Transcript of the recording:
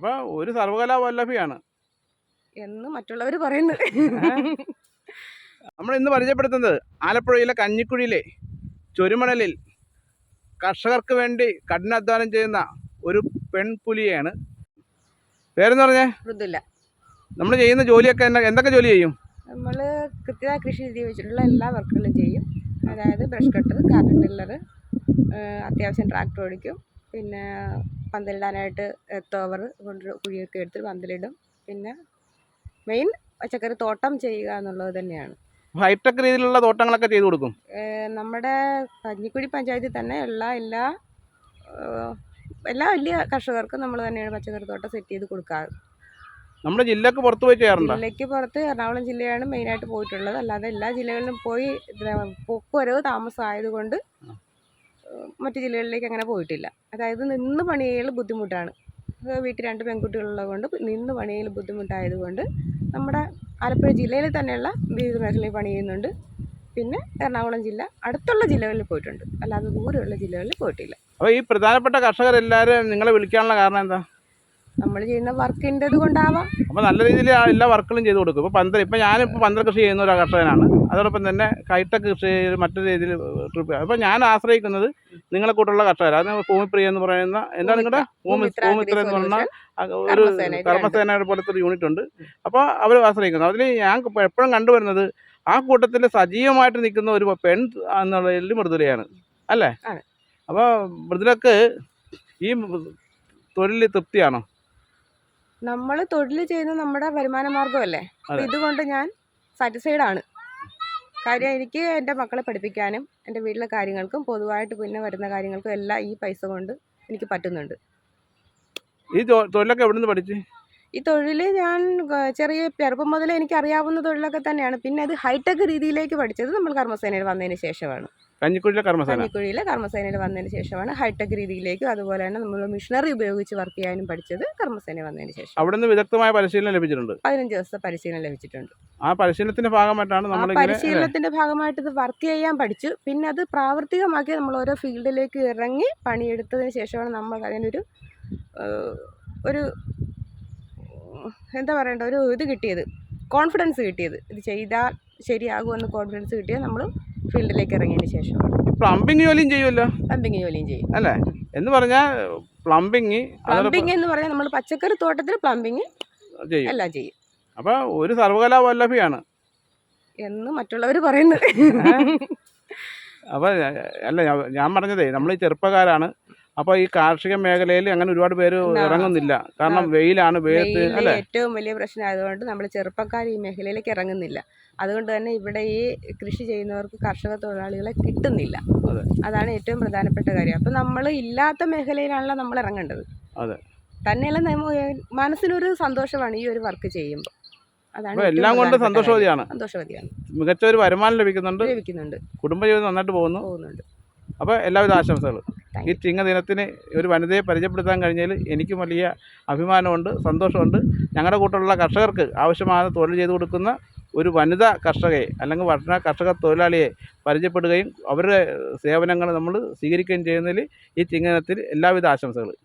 അപ്പോൾ ഒരു സർവകലാ വല്ലഭിയാണ്. എന്ന് മറ്റുള്ളവർ പറയുന്നു. നമ്മൾ ഇന്ന് പരിചയപ്പെടുത്തുന്നത് ആലപ്പുഴയിലെ കഞ്ഞിക്കുഴിയിലെ ചൊരുമണലിൽ കർഷകർക്ക് വേണ്ടി കഠിനാധ്വാനം ചെയ്യുന്ന ഒരു പെൺപുലിയാണ് പേരെന്ന് പറഞ്ഞേ? മൃദുല. നമ്മൾ ചെയ്യുന്ന ജോലിയൊക്കെ എന്തൊക്കെ ജോലി ചെയ്യും? നമ്മൾ കൃത്യത കൃഷി രീതി വെച്ചിട്ടുള്ള എല്ലാ വർക്കുകളും ചെയ്യും. അതായത് ബ്രഷ് കട്ടർ കാർട്ടർ ടില്ലർ അത്യാവശ്യം ട്രാക്ടർ ഓടിക്കും. പിന്നെ പന്തലിടാനായിട്ട് എത്തോവർ കൊണ്ട് കുഴിയൊക്കെ എടുത്ത് പന്തലിടും. പിന്നെ മെയിൻ പച്ചക്കറി തോട്ടം ചെയ്യുക എന്നുള്ളത് തന്നെയാണ്. ഹൈടെക് രീതിയിലുള്ള തോട്ടങ്ങളൊക്കെ ചെയ്തു കൊടുക്കും? നമ്മുടെ കഞ്ഞിക്കുഴി പഞ്ചായത്തിൽ തന്നെ ഉള്ള എല്ലാ എല്ലാ വലിയ കർഷകർക്കും നമ്മൾ തന്നെയാണ് പച്ചക്കറി തോട്ടം സെറ്റ് ചെയ്ത് കൊടുക്കാറ് നമ്മുടെ ജില്ലക്ക് പുറത്ത് പോയി ചെയ്യാറുണ്ട്? ജില്ലയ്ക്ക് പുറത്ത് എറണാകുളം ജില്ലയാണ് മെയിനായിട്ട് പോയിട്ടുള്ളത്. അല്ലാതെ എല്ലാ ജില്ലകളിലും പോയി പോക്കുവരവ് താമസം ആയതുകൊണ്ട് ഏഹ് മറ്റ് ജില്ലകളിലേക്ക് അങ്ങനെ പോയിട്ടില്ല. അതായത് നിന്ന് പണി ചെയ്യൽ ബുദ്ധിമുട്ടാണ് വീട്ടിൽ രണ്ട് പെൺകുട്ടികളുള്ളത് കൊണ്ട് നിന്ന് പണി ചെയ്യൽ ബുദ്ധിമുട്ടായതുകൊണ്ട് നമ്മുടെ ആലപ്പുഴ ജില്ലയിൽ തന്നെയുള്ള വിവിധ മേഖലയിൽ പണി ചെയ്യുന്നുണ്ട്. പിന്നെ എറണാകുളം ജില്ല അടുത്തുള്ള ജില്ലകളിൽ പോയിട്ടുണ്ട്. അല്ലാതെ ദൂരെയുള്ള ജില്ലകളിൽ പോയിട്ടില്ല. അപ്പോൾ ഈ പ്രധാനപ്പെട്ട കർഷകരെല്ലാവരും നിങ്ങളെ വിളിക്കാനുള്ള കാരണം എന്താ? നമ്മൾ ചെയ്യുന്ന വർക്കിന്റെ കൊണ്ടാവാം. അപ്പോൾ നല്ല രീതിയിൽ എല്ലാ വർക്കുകളും ചെയ്തു കൊടുക്കും. ഇപ്പോൾ പന്തൽ ഇപ്പോൾ ഞാനിപ്പോൾ പന്തൽ കൃഷി ചെയ്യുന്ന ഒരു കർഷകനാണ്. അതോടൊപ്പം തന്നെ ഹൈടെക് കൃഷി ചെയ്ത് മറ്റു രീതിയിൽ ട്രിപ്പ് അപ്പോൾ ഞാൻ ആശ്രയിക്കുന്നത് നിങ്ങളെ കൂട്ടുള്ള കർഷകർ അത് ഭൂമിപ്രിയ എന്ന് പറയുന്ന എന്താ നിങ്ങളുടെ? ഭൂമി ഭൂമിത്ര എന്ന് പറഞ്ഞ പറഞ്ഞാൽ ഒരു കർമ്മസേന കർമ്മസേനയുടെ പോലത്തെ ഒരു യൂണിറ്റ് ഉണ്ട്. അപ്പോൾ അവർ ആശ്രയിക്കുന്നത് അതിൽ ഞാൻ എപ്പോഴും കണ്ടുവരുന്നത് ആ കൂട്ടത്തിൽ സജീവമായിട്ട് നിൽക്കുന്ന ഒരു പെൺ എന്നുള്ളതിൽ മൃദുലയാണ്. അല്ലേ. അപ്പോൾ മൃദുലക്ക് ഈ തൊഴിൽ തൃപ്തിയാണോ? നമ്മൾ തൊഴിൽ ചെയ്യുന്നത് നമ്മുടെ വരുമാന മാർഗമല്ലേ ഇതുകൊണ്ട് ഞാൻ സാറ്റിസ്ഫൈഡ് ആണ്. കാര്യം എനിക്ക് എന്റെ മക്കളെ പഠിപ്പിക്കാനും എന്റെ വീട്ടിലെ കാര്യങ്ങൾക്കും പൊതുവായിട്ട് പിന്നെ വരുന്ന കാര്യങ്ങൾക്കും എല്ലാം ഈ പൈസ കൊണ്ട് എനിക്ക് പറ്റുന്നുണ്ട്. ഈ തൊഴിലൊക്കെ എവിടെ നിന്ന് പഠിച്ചു? ഈ തൊഴിൽ ഞാൻ ചെറിയ ചെറുപ്പം മുതലേ എനിക്ക് അറിയാവുന്ന തൊഴിലൊക്കെ തന്നെയാണ്. പിന്നെ അത് ഹൈടെക് രീതിയിലേക്ക് പഠിച്ചത് നമ്മൾ കർമ്മസേനയിൽ വന്നതിന് ശേഷമാണ്. കഞ്ഞിക്കുഴിയിലെ കർമ്മസേന കഞ്ഞിക്കുഴിയിലെ കർമ്മസേനയിൽ വന്നതിന് ശേഷമാണ് ഹൈടെക് രീതിയിലേക്കും അതുപോലെ തന്നെ നമ്മൾ മിഷനറി ഉപയോഗിച്ച് വർക്ക് ചെയ്യാനും പഠിച്ചത് കർമ്മസേന വന്നതിന് ശേഷം. അവിടെ നിന്ന് വിദഗ്ധമായ പരിശീലനം ലഭിച്ചിട്ടുണ്ട്? പതിനഞ്ച് ദിവസത്തെ പരിശീലനം ലഭിച്ചിട്ടുണ്ട്. ആ പരിശീലനത്തിന്റെ ഭാഗമായിട്ടാണ് നമ്മൾ പരിശീലനത്തിന്റെ ഭാഗമായിട്ട് ഇത് വർക്ക് ചെയ്യാൻ പഠിച്ചു. പിന്നെ അത് പ്രാവർത്തികമാക്കി നമ്മൾ ഓരോ ഫീൽഡിലേക്ക് ഇറങ്ങി പണിയെടുത്തതിന് ശേഷമാണ് നമ്മൾ അതിനൊരു ഒരു എന്താ പറയണ്ട ഒരു ഇത് കിട്ടിയത്. കോൺഫിഡൻസ് കിട്ടിയത്. ഇത് ചെയ്താൽ ശരിയാകുമെന്ന് കോൺഫിഡൻസ് കിട്ടിയാൽ നമ്മൾ ഫീൽഡിലേക്ക് ഇറങ്ങിയതിന് ശേഷം പ്ലംബിംഗ് ജോലിയും ചെയ്യുമല്ലോ പ്ലംബിംഗ് ജോലിയും ചെയ്യും. അല്ലേ? എന്ന് പറഞ്ഞാൽ പ്ലംബിങ് പ്ലംബിംഗ് എന്ന് പറഞ്ഞാൽ നമ്മൾ പച്ചക്കറി തോട്ടത്തിൽ പ്ലംബിംഗ് ചെയ്യും. എല്ലാം ചെയ്യും. അപ്പോൾ ഒരു സർവകലാ വല്ലഭിയാണ് എന്ന് മറ്റുള്ളവർ പറയുന്നത്. അപ്പോൾ അല്ല ഞാൻ- ഞാൻ പറഞ്ഞതേ നമ്മൾ ഈ ചെറുപ്പക്കാരാണ്. അപ്പോൾ ഈ കാർഷിക മേഖലയിൽ അങ്ങനെ ഒരുപാട് പേര് ഇറങ്ങുന്നില്ല. കാരണം വെയിലാണ് വെയിലത്ത് അല്ലേ? ഏറ്റവും വലിയ പ്രശ്നം ആയതുകൊണ്ട് നമ്മൾ ചെറുപ്പക്കാർ ഈ മേഖലയിലേക്ക് ഇറങ്ങുന്നില്ല. അതുകൊണ്ട് തന്നെ ഇവിടെ ഈ കൃഷി ചെയ്യുന്നവർക്ക് കർഷക തൊഴിലാളികളെ കിട്ടുന്നില്ല. അതെ. അതാണ് ഏറ്റവും പ്രധാനപ്പെട്ട കാര്യം. അപ്പം നമ്മൾ ഇല്ലാത്ത മേഖലയിലാണല്ലോ നമ്മൾ ഇറങ്ങേണ്ടത്. അതെ. തന്നെയല്ല മനസ്സിനൊരു സന്തോഷമാണ് ഈ ഒരു വർക്ക് ചെയ്യുമ്പോൾ അതാണ് എല്ലാം കൊണ്ട് സന്തോഷവതിയാണ്. മികച്ച ഒരു വരുമാനം ലഭിക്കുന്നുണ്ട്. ലഭിക്കുന്നുണ്ട്. കുടുംബജീവിതം നന്നായിട്ട് പോകുന്നു. പോകുന്നുണ്ട്. അപ്പോൾ എല്ലാവിധ ആശംസകളും. ഈ ചിങ്ങ ദിനത്തിന് ഒരു വനിതയെ പരിചയപ്പെടുത്താൻ കഴിഞ്ഞതിൽ എനിക്കും വലിയ അഭിമാനമുണ്ട് സന്തോഷമുണ്ട്. ഞങ്ങളുടെ കൂട്ടുള്ള കർഷകർക്ക് ആവശ്യമായ തൊഴിൽ ചെയ്തു കൊടുക്കുന്ന ഒരു വനിതാ കർഷകയെ അല്ലെങ്കിൽ വനിതാ കർഷക തൊഴിലാളിയെ പരിചയപ്പെടുകയും അവരുടെ സേവനങ്ങൾ നമ്മൾ സ്വീകരിക്കുകയും ചെയ്യുന്നതിൽ ഈ ചിങ്ങ ദിനത്തിൽ എല്ലാവിധ ആശംസകളും.